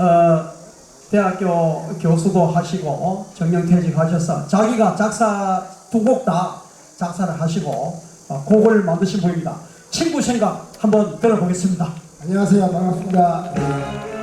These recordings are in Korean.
어, 대학교 교수도 하시고 정년퇴직하셔서 자기가 작사 두 곡 다 작사를 하시고 어, 곡을 만드신 분입니다. 친구 생각 한번 들어보겠습니다. 안녕하세요. 반갑습니다.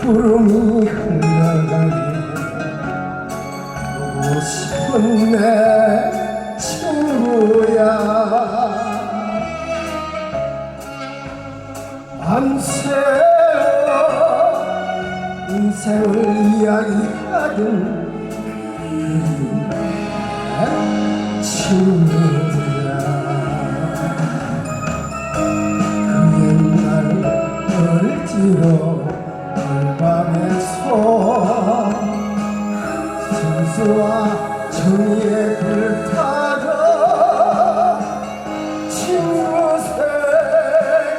구름이 흘러가니 보고 싶은 내 친구야. 밤새워 인생을 이야기하던 그 친구 을지로 벌밤에서 순수와 정의의 불타러 친구 생각에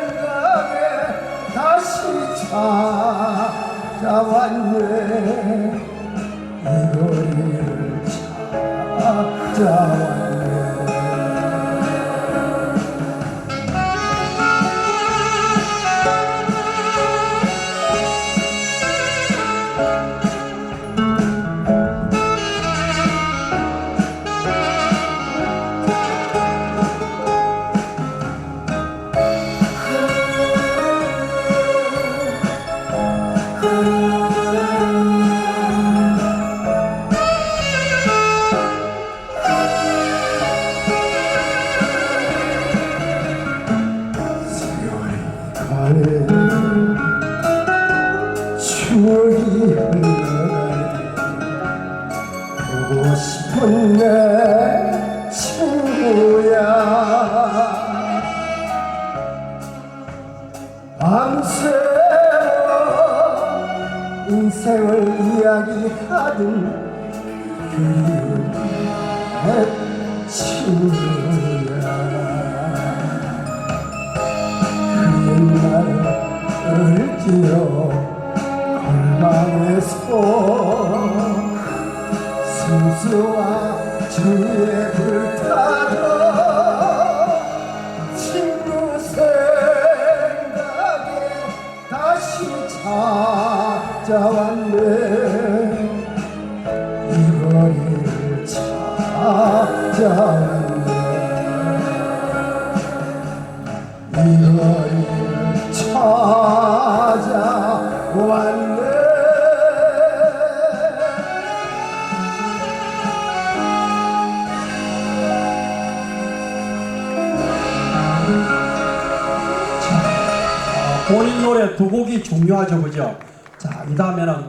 다시 찾아왔네. 이 거리를 찾아왔네 가네 추억이 흘러가네. 보고 싶은 내 친구야. 밤새워 인생을 이야기하던 그리운 내 친구야 을지로 골방에서 순수와 주의 불타러 친구 생각에 다시 찾아왔네. 이 거리를 찾아왔네 본인 노래 두 곡이 중요하죠, 그죠? 자, 이 다음에는